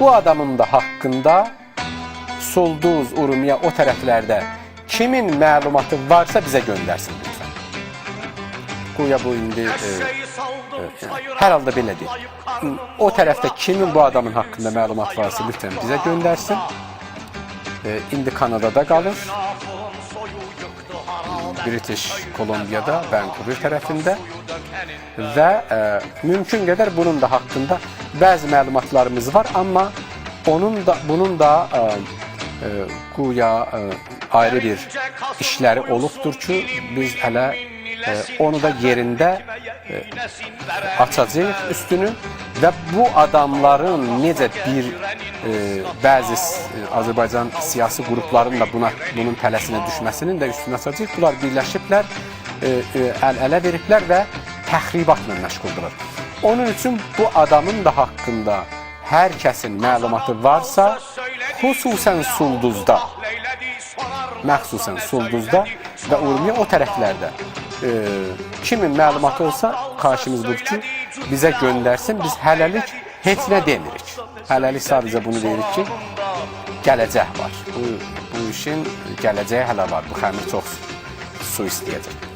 bu adamın da haqqında Sulduz, Urmiya o tərəflərdə kimin məlumatı varsa bizə göndərsin lütfən. Qoya bu indi e, hər halda belədir. O tərəfdə kimin bu adamın haqqında məlumat varsa lütfən bizə göndərsin. E, indi Kanadada qalır. British Kolumbiyada, Vancouver tərəfində və e, mümkün qədər bunun da haqqında bəzi məlumatlarımız var, amma onun da bunun da e, e, guya e, ayrı bir işləri olubdur ki, biz hələ e, onu da yerində e, açacağıq üstünü və bu adamların necə bir e, bəzi Azərbaycan siyasi qruplarının da buna bunun tələsinə düşməsinin də üstünü açacağıq. Bunlar birləşiblər, e, e, əl-ələ veriblər və təxribatla məşğuldurlar. Onun üçün bu adamın da haqqında hər kəsin məlumatı varsa, xüsusən Sulduzda, məxsusən Sulduzda və Urmiya o tərəflərdə e, kimin məlumatı olsa xahişimiz budur ki, bizə göndərsin. Biz hələlik heç nə demirik. Hələlik sadəcə bunu deyirik ki, gələcək var. Bu, bu işin gələcəyi hələ var. Bu xəmir çox su istəyəcək.